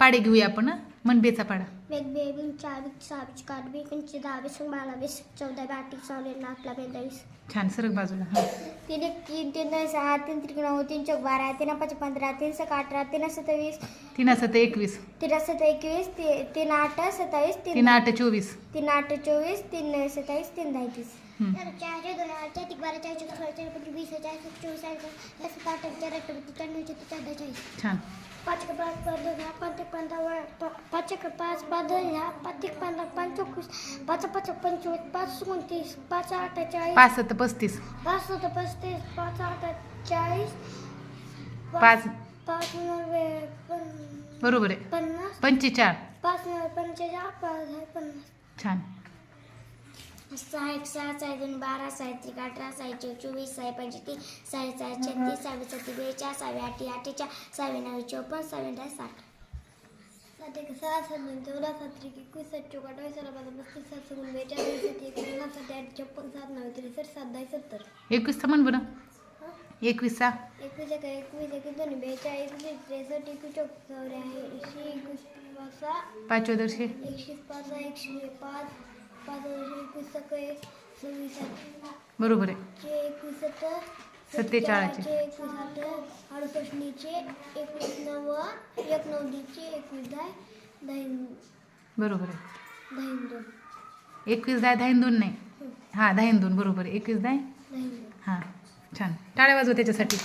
पाडे घेऊया आपण? मनबेचा पाडा. वेग बेबीन चावीस सहावीस पंचवीस दहावीस बारावीस छान सरक बाजूला हां. तीन एक तीन तीन दोन सहा तीन त्रिक नऊ तीन चौक बारा तीन पाच पंधरा तीन सक अठरा तीन सत्तावीस. तीन असं एकवीस. तीन सत्ता एकवीस ती- तीन आठ सत्तावीस तीन तीन आठ चोवीस. तीन आठ चोवीस तीन नऊ सत्तावीस तीन दहा तीस. हं. चारशे दोन चार तीन बारा चारशे सोळा चार पंधरा वीस चार चोवीस सात चार छान. पाच पाच दोन ह्या पाच एक पंधरा व- प- पाच दोन ह्या पाच एक पंधरा पाच चौतीस पाच पाच पंचवीस पाच एकोणतीस पाच आठ चाळीस पाच सत्त पस्तीस सत पस्तीस पाच आठ चाळीस पाच पाच नव्वे बरोबर आहे पन्नास पंचेचाळ पाच नव्वे पंचेचाळ पाच पन्नास छान सहा एक सहा सहा दोन बारा सहा त्रिक अठरा सहा चौक चोवीस सहा पंचवीस सहा सहा छत्तीस सहावी सत्ती बेचाळीस सहावी आठी आठीच्या सहावी नऊ चौपन्न सहावी दहा साठ. सात एक सहा सात दोन चौदा सात त्रिक एकवीस सात चौक अठ्ठावीस पाच पस्तीस सात सगून बेचाळीस सात एक सात आठ छप्पन सात नऊ त्रेसष्ट सात दहा सत्तर. एकवीसचा म्हण बरं. एकवीसचा एकवीस एक एकवीस एकवीस दोन बेचाळीस एकवीस त्रेसष्ट एकवीस चौक चौऱ्याऐंशी एकवीस पाच दर्शे एकशे पाच एकशे पाच बरोबर आहे. चे एकवीस सत्तर सत्तेचाळीसचे. चे एकवीस आठ अडुसष्टचे एकवीस नव्वद एक नव्वदीचे एकवीस दहा दहा बरोबर आहे. एकवीस दहा दहा दोन नाही. हां. दहा दोन बरोबर आहे. एकवीस दोन हां छान. टाळ्या वाजवा त्याच्यासाठी.